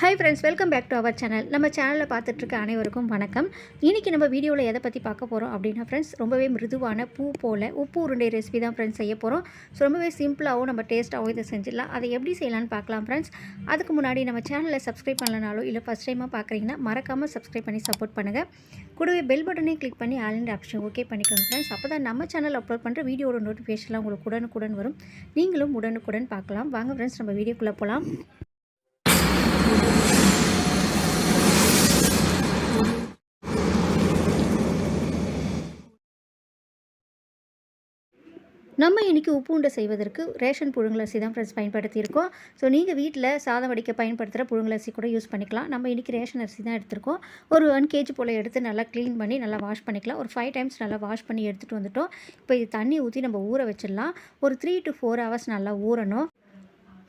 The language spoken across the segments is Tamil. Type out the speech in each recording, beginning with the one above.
Hi friends welcome back to our channel நம்ம சேனலில் பார்த்துட்ருக்க அனைவருக்கும் வணக்கம். இன்றைக்கி நம்ம வீடியோவில் எதை பற்றி பார்க்க போகிறோம் அப்படின்னா ஃப்ரெண்ட்ஸ் ரொம்பவே மிருதுவான பூ போல் உப்பு உருண்டை ரெசிபி தான் ஃப்ரெண்ட்ஸ் செய்ய போகிறோம் ஸோ ரொம்பவே சிம்பிளாகவும் நம்ம டேஸ்ட்டாகவும் இதை செஞ்சிடலாம். அதை எப்படி செய்யலாம்னு பார்க்கலாம் ஃப்ரெண்ட்ஸ் அதுக்கு முன்னாடி நம்ம சேனலை சப்ஸ்கிரைப் பண்ணலனாலும் இல்லை ஃபஸ்ட் டைமாக பார்க்குறீங்கன்னா மறக்காமல் சப்ஸ்கிரைப் பண்ணி சப்போர்ட் பண்ணுங்கள் கூடவே பெல் பட்டனே கிளிக் பண்ணி ஆல் ஆப்ஷன் ஓகே பண்ணிக்கோங்க ஃப்ரெண்ட்ஸ் அப்போ தான் நம்ம சேனல் அப்லோட் பண்ணுற வீடியோட நோட்டிஃபிகேஷன்லாம் உங்களுக்கு உடனுக்குடன் வரும். நீங்களும் உடனுக்குடன் பார்க்கலாம். வாங்க ஃப்ரெண்ட்ஸ் நம்ம வீடியோக்குள்ளே போகலாம் நம்ம இன்றைக்கி உப்பு உண்டை செய்வதற்கு ரேஷன் புழுங்கலரிசி தான் ஃப்ரெண்ட்ஸ் பயன்படுத்தியிருக்கோம். ஸோ நீங்கள் வீட்டில் சாதம் வடிக்க பயன்படுத்துகிற புழுங்கலரிசி கூட யூஸ் பண்ணிக்கலாம். நம்ம இன்றைக்கி ரேஷன் அரிசி தான் எடுத்திருக்கோம். ஒரு ஒன் கேஜி போல் எடுத்து நல்லா க்ளீன் பண்ணி நல்லா வாஷ் பண்ணிக்கலாம். ஒரு ஃபைவ் டைம்ஸ் நல்லா வாஷ் பண்ணி எடுத்துகிட்டு வந்துட்டோம். இப்போ இது தண்ணி ஊற்றி நம்ம ஊற வச்சிடலாம். ஒரு த்ரீ டு ஃபோர் ஹவர்ஸ் நல்லா ஊறணும்.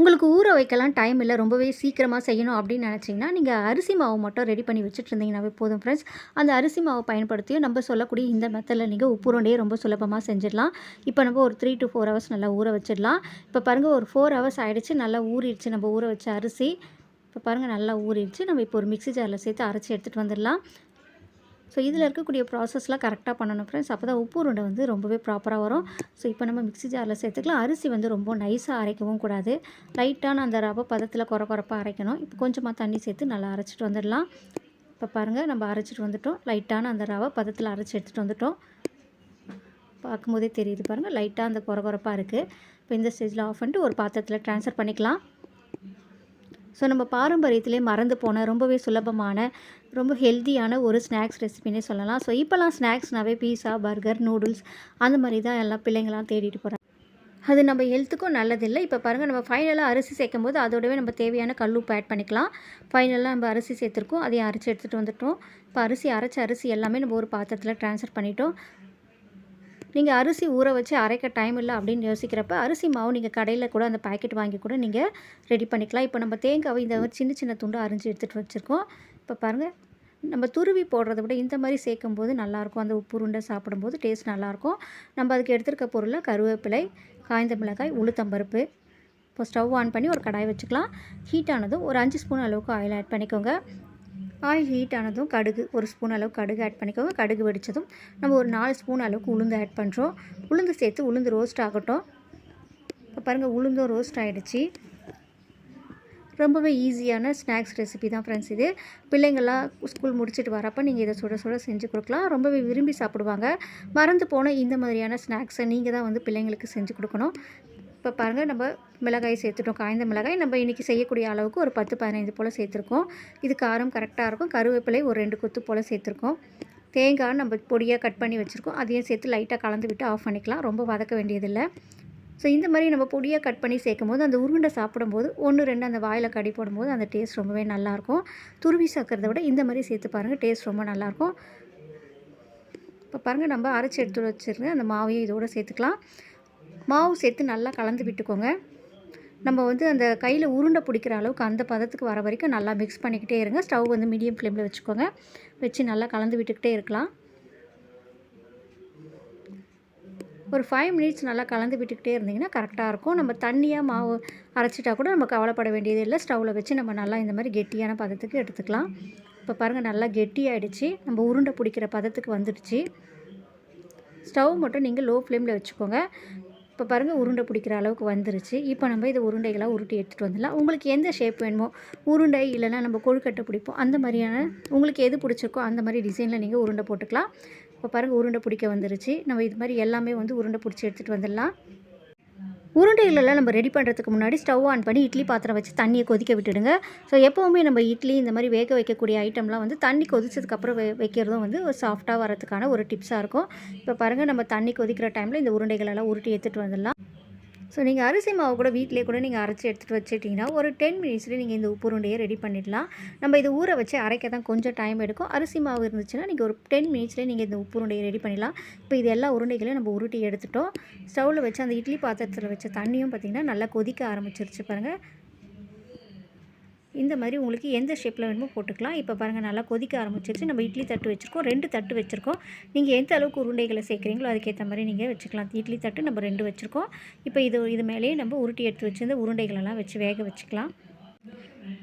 உங்களுக்கு ஊற வைக்கலாம் டைம் இல்லை ரொம்பவே சீக்கிரமாக செய்யணும் அப்படின்னு நினச்சிங்கன்னா நீங்கள் அரிசி மாவு மட்டும் ரெடி பண்ணி வச்சுட்டு இருந்தீங்கன்னாவே போதும் ஃப்ரெண்ட்ஸ் அந்த அரிசி மாவு பயன்படுத்தியும் நம்ம சொல்லக்கூடிய இந்த மெத்தடில் நீங்கள் உப்புருண்டையே ரொம்ப சுலபமாக செஞ்சிடலாம். இப்போ நம்ம ஒரு த்ரீ டு ஃபோர் ஹவர்ஸ் நல்லா ஊற வச்சிடலாம். இப்போ பாருங்கள் ஒரு ஃபோர் ஹவர்ஸ் ஆகிடுச்சு நல்லா ஊறிடுச்சு நம்ம ஊற வச்ச அரிசி. இப்போ பாருங்கள் நல்லா ஊறிடுச்சு. நம்ம இப்போ ஒரு மிக்ஸி ஜாரில் சேர்த்து அரைச்சி எடுத்துகிட்டு வந்துடலாம். ஸோ இதில் இருக்கக்கூடிய ப்ராசஸ்லாம் கரெக்டாக பண்ணணும் ஃப்ரெண்ட்ஸ் அப்போ தான் உப்பு உருண்டை வந்து ரொம்பவே ப்ராப்பராக வரும். ஸோ இப்போ நம்ம மிக்ஸி ஜாரில் சேர்த்துக்கலாம். அரிசி வந்து ரொம்ப நைஸாக அரைக்கவும் கூடாது. லைட்டான அந்த ரவை பதத்தில் குறை குறைப்பாக அரைக்கணும். இப்போ கொஞ்சமாக தண்ணி சேர்த்து நல்லா அரைச்சிட்டு வந்துடலாம். இப்போ பாருங்கள் நம்ம அரைச்சிட்டு வந்துட்டோம். லைட்டான அந்த ரவை பதத்தில் அரைச்சி எடுத்துகிட்டு வந்துட்டோம். பார்க்கும்போதே தெரியுது பாருங்கள் லைட்டாக அந்த குறை குறைப்பாக இருக்குது இப்போ இந்த ஸ்டேஜில் ஆஃப் பண்ணிட்டு ஒரு பாத்திரத்தில் ட்ரான்ஸ்ஃபர் பண்ணிக்கலாம். ஸோ நம்ம பாரம்பரியத்திலே மறந்து போன ரொம்பவே சுலபமான ரொம்ப ஹெல்த்தியான ஒரு ஸ்நாக்ஸ் ரெசிபினே சொல்லலாம். ஸோ இப்போல்லாம் ஸ்நாக்ஸ்னாவே பீஸா பர்கர் நூடுல்ஸ் அந்த மாதிரி தான் எல்லாம் பிள்ளைங்களாம் தேடிட்டு போகிறாங்க அது நம்ம ஹெல்த்துக்கும் நல்லதில்லை. இப்போ பாருங்கள் நம்ம ஃபைனலாக அரிசி சேர்க்கும் போது அதோடவே நம்ம தேவையான கல்லுப்பு ஆட் பண்ணிக்கலாம். ஃபைனலாக நம்ம அரிசி சேர்த்துருக்கோம். அதையும் அரைச்சி எடுத்துகிட்டு வந்துட்டோம். இப்போ அரிசி அரைச்ச அரிசி எல்லாமே நம்ம ஒரு பாத்திரத்தில் ட்ரான்ஸ்ஃபர் பண்ணிட்டோம். நீங்கள் அரிசி ஊற வச்சு அரைக்க டைம் இல்லை அப்படின்னு யோசிக்கிறப்ப அரிசி மாவு நீங்கள் கடையில் கூட அந்த பாக்கெட் வாங்கி கூட நீங்கள் ரெடி பண்ணிக்கலாம். இப்போ நம்ம தேங்காவை இந்த மாதிரி சின்ன சின்ன துண்டு அரிஞ்சு எடுத்துகிட்டு வச்சுருக்கோம். இப்போ பாருங்கள் நம்ம துருவி போடுறத விட இந்த மாதிரி சேர்க்கும் போது நல்லாயிருக்கும். அந்த உப்பு உருண்டை சாப்பிடும்போது டேஸ்ட் நல்லாயிருக்கும். நம்ம அதுக்கு எடுத்துருக்க பொருளில் கருவேப்பிலை காய்ந்த மிளகாய் உளுத்தம்பருப்பு. இப்போ ஸ்டவ் ஆன் பண்ணி ஒரு கடாய் வச்சுக்கலாம். ஹீட் ஆனதும் ஒரு அஞ்சு ஸ்பூன் அளவுக்கு ஆயில் ஆட் பண்ணிக்கோங்க. ஆயில் ஹீட் ஆனதும் கடுகு ஒரு ஸ்பூன் அளவுக்கு கடுகு ஆட் பண்ணிக்கோங்க. கடுகு வெடித்ததும் நம்ம ஒரு நாலு ஸ்பூன் அளவுக்கு உளுந்து ஆட் பண்ணுறோம் உளுந்து சேர்த்து உளுந்து ரோஸ்ட் ஆகட்டும். இப்போ பாருங்கள் உளுந்தும் ரோஸ்ட் ஆகிடுச்சி ரொம்பவே ஈஸியான ஸ்நாக்ஸ் ரெசிபி தான் ஃப்ரெண்ட்ஸ் இது. பிள்ளைங்கள்லாம் ஸ்கூல் முடிச்சுட்டு வரப்போ நீங்கள் இதை சுட சுட செஞ்சு கொடுக்கலாம். ரொம்பவே விரும்பி சாப்பிடுவாங்க. மறந்து போன இந்த மாதிரியான ஸ்நாக்ஸை நீங்கள் தான் வந்து பிள்ளைங்களுக்கு செஞ்சு கொடுக்கணும். இப்போ பாருங்கள் நம்ம மிளகாய் சேர்த்துட்டோம். காய்ந்த மிளகாய் நம்ம இன்றைக்கி செய்யக்கூடிய அளவுக்கு ஒரு பத்து பதினைந்து போல் சேர்த்துருக்கோம். இது காரம் கரெக்டாக இருக்கும். கருவேப்பிலை ஒரு ரெண்டு கொத்து போல் சேர்த்துருக்கோம். தேங்காய் நம்ம பொடியாக கட் பண்ணி வச்சுருக்கோம். அதையும் சேர்த்து லைட்டாக கலந்து விட்டு ஆஃப் பண்ணிக்கலாம். ரொம்ப வதக்க வேண்டியதில்லை. ஸோ இந்த மாதிரி நம்ம பொடியாக கட் பண்ணி சேர்க்கும் போது அந்த உருண்டை சாப்பிடும்போது ஒன்று ரெண்டு அந்த வாயில் கடி போடும்போது அந்த டேஸ்ட் ரொம்பவே நல்லாயிருக்கும். துருவி சாக்கிறத விட இந்த மாதிரி சேர்த்து பாருங்கள் டேஸ்ட் ரொம்ப நல்லாயிருக்கும். இப்போ பாருங்கள் நம்ம அரைச்சி எடுத்து வச்சுருங்க அந்த மாவையும் இதோடு சேர்த்துக்கலாம். மாவு சேர்த்து நல்லா கலந்து விட்டுக்கோங்க. நம்ம வந்து அந்த கையில் உருண்டை பிடிக்கிற அளவுக்கு அந்த பதத்துக்கு வர வரைக்கும் நல்லா மிக்ஸ் பண்ணிக்கிட்டே இருங்க. ஸ்டவ் வந்து மீடியம் ஃப்ளேமில் வச்சுக்கோங்க. வச்சு நல்லா கலந்து விட்டுக்கிட்டே இருக்கலாம். ஒரு ஃபைவ் மினிட்ஸ் நல்லா கலந்து விட்டுக்கிட்டே இருந்திங்கன்னா கரெக்டாக இருக்கும். நம்ம தண்ணியாக மாவு அரைச்சிட்டா கூட நம்ம கவலைப்பட வேண்டியது இல்லை. ஸ்டவ்வில் வச்சு நம்ம நல்லா இந்த மாதிரி கெட்டியான பதத்துக்கு எடுத்துக்கலாம். இப்போ பாருங்கள் நல்லா கெட்டியாகிடுச்சு நம்ம உருண்டை பிடிக்கிற பதத்துக்கு வந்துடுச்சு. ஸ்டவ் மட்டும் நீங்கள் லோ ஃப்ளேமில் வச்சுக்கோங்க. இப்போ பாருங்கள் உருண்டை பிடிக்கிற அளவுக்கு வந்துருச்சு. இப்போ நம்ம இதை உருண்டைகளாக உருட்டி எடுத்துகிட்டு வந்துடலாம். உங்களுக்கு எந்த ஷேப் வேணுமோ உருண்டை இல்லைனா நம்ம கொழுக்கட்டை பிடிப்போம். அந்த மாதிரியான உங்களுக்கு எது பிடிச்சிருக்கோ அந்த மாதிரி டிசைனில் நீங்கள் உருண்டை போட்டுக்கலாம். இப்போ பாருங்கள் உருண்டை பிடிக்க வந்துருச்சு. நம்ம இது மாதிரி எல்லாமே வந்து உருண்டை பிடிச்சி எடுத்துகிட்டு வந்துடலாம். உருண்டைகளெல்லாம் நம்ம ரெடி பண்ணுறதுக்கு முன்னாடி ஸ்டவ் ஆன் பண்ணி இட்லி பாத்திரம் வச்சு தண்ணியை கொதிக்க விட்டுடுங்க. ஸோ எப்போவுமே நம்ம இட்லி இந்த மாதிரி வேக வைக்கக்கூடிய ஐட்டம்லாம் வந்து தண்ணி கொதிச்சதுக்கப்புறம் வே வைக்கிறதும் வந்து ஒரு சாஃப்டாக வரதுக்கான ஒரு டிப்ஸாக இருக்கும். இப்போ பாருங்கள் நம்ம தண்ணி கொதிக்கிற டைமில் இந்த உருண்டைகளெல்லாம் உருட்டி எடுத்துகிட்டு வந்துடலாம். ஸோ நீங்கள் அரிசி மாவு கூட வீட்டிலே கூட நீங்கள் அரைச்சி எடுத்துகிட்டு வச்சுட்டிங்கன்னா ஒரு டென் மினிட்ஸ்லேயே நீங்கள் இந்த உப்புருண்டையை ரெடி பண்ணிடலாம். நம்ம இது ஊற வச்சு அரைக்க தான் கொஞ்சம் டைம் எடுக்கும். அரிசி மாவு இருந்துச்சுன்னா நீங்கள் ஒரு டென் மினிட்ஸ்லேயே நீங்கள் இந்த உப்புருண்டையை ரெடி பண்ணிடலாம். இப்போ இது எல்லா உருண்டைகளையும் நம்ம உருட்டி எடுத்துட்டோம். ஸ்டவ்வில் வச்சு அந்த இட்லி பாத்திரத்தில் வச்ச தண்ணியும் பார்த்திங்கன்னா நல்லா கொதிக்க ஆரம்பிச்சிருச்சு பாருங்கள் இந்த மாதிரி உங்களுக்கு எந்த ஷேப்பில் வேணுமோ போட்டுக்கலாம். இப்போ பாருங்கள் நல்லா கொதிக்க ஆரம்பிச்சிருச்சு. நம்ம இட்லி தட்டு வச்சுருக்கோம். ரெண்டு தட்டு வச்சுருக்கோம். நீங்கள் எந்த அளவுக்கு உருண்டைகளை சேர்க்குறீங்களோ அதுக்கேற்ற மாதிரி நீங்கள் வச்சுக்கலாம். இட்லி தட்டு நம்ம ரெண்டு வச்சுருக்கோம். இப்போ இது இது மேலேயே நம்ம உருட்டி எடுத்து வச்சுருந்த உருண்டைகளெல்லாம் வச்சு வேக வச்சுக்கலாம்.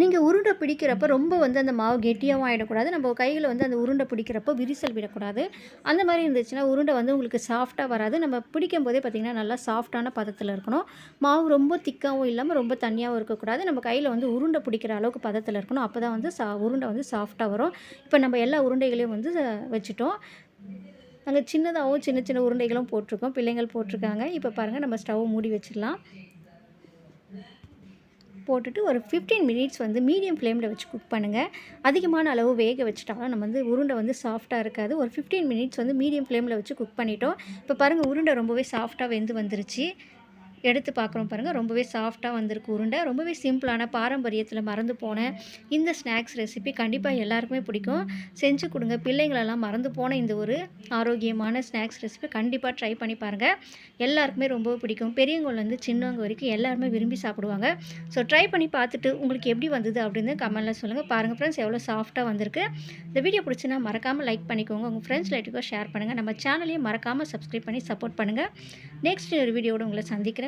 நீங்கள் உருண்டை பிடிக்கிறப்ப ரொம்ப வந்து அந்த மாவு கெட்டியாகவும் ஆகிடக்கூடாது நம்ம கையில் வந்து அந்த உருண்டை பிடிக்கிறப்போ விரிசல் விடக்கூடாது. அந்த மாதிரி இருந்துச்சுன்னா உருண்டை வந்து உங்களுக்கு சாஃப்டாக வராது. நம்ம பிடிக்கும் போதே பார்த்திங்கன்னா நல்லா சாஃப்டான பதத்தில் இருக்கணும். மாவு ரொம்ப திக்காகவும் இல்லாமல் ரொம்ப தண்ணியாகவும் இருக்கக்கூடாது. நம்ம கையில் வந்து உருண்டை பிடிக்கிற அளவுக்கு பதத்தில் இருக்கணும். அப்போ தான் வந்து சா உருண்டை வந்து சாஃப்டாக வரும். இப்போ நம்ம எல்லா உருண்டைகளையும் வந்து வச்சுட்டோம். நாங்கள் சின்னதாகவும் சின்ன சின்ன உருண்டைகளும் போட்டிருக்கோம். பிள்ளைங்கள் போட்டிருக்காங்க. இப்போ பாருங்கள் நம்ம ஸ்டவ் மூடி வச்சிடலாம். போட்டுட்டு ஒரு ஃபிஃப்டீன் மினிட்ஸ் வந்து மீடியம் ஃப்ளேமில் வச்சு குக் பண்ணுங்கள் அதிகமான அளவு வேக வச்சுட்டாலும் நம்ம வந்து உருண்டை வந்து சாஃப்டாக இருக்காது. ஒரு ஃபிஃப்டீன் மினிட்ஸ் வந்து மீடியம் ஃப்ளேமில் வச்சு குக் பண்ணிட்டோம். இப்போ பாருங்கள் உருண்டை ரொம்பவே சாஃப்டாக வெந்து வந்துருச்சு. எடுத்து பார்க்குறோம் பாருங்கள் ரொம்பவே சாஃப்டாக வந்திருக்கு உருண்டை. ரொம்பவே சிம்பிளான பாரம்பரியத்தில் மறந்து போன இந்த ஸ்நாக்ஸ் ரெசிபி கண்டிப்பாக எல்லாருக்குமே பிடிக்கும். செஞ்சு கொடுங்க. பிள்ளைங்களெல்லாம் மறந்து போன இந்த ஒரு ஆரோக்கியமான ஸ்நாக்ஸ் ரெசிபி கண்டிப்பாக ட்ரை பண்ணி பாருங்கள் எல்லாருக்குமே ரொம்ப பிடிக்கும். பெரியவங்கலேருந்து சின்னவங்க வரைக்கும் எல்லாருமே விரும்பி சாப்பிடுவாங்க. ஸோ ட்ரை பண்ணி பார்த்துட்டு உங்களுக்கு எப்படி வந்தது அப்படின்னு கமெண்ட்டில் சொல்லுங்கள் பாருங்கள் ஃப்ரெண்ட்ஸ் எவ்வளோ சாஃப்டாக வந்திருக்கு. இந்த வீடியோ பிடிச்சினா மறக்காமல் லைக் பண்ணிக்கோங்க. உங்கள் ஃப்ரெண்ட்ஸ் லைட்டுக்கோ ஷேர் பண்ணுங்கள் நம்ம சேனலையும் மறக்காமல் சப்ஸ்கிரைப் பண்ணி சப்போர்ட் பண்ணுங்கள் நெக்ஸ்ட் ஒரு வீடியோட உங்களை சந்திக்கிறேன்.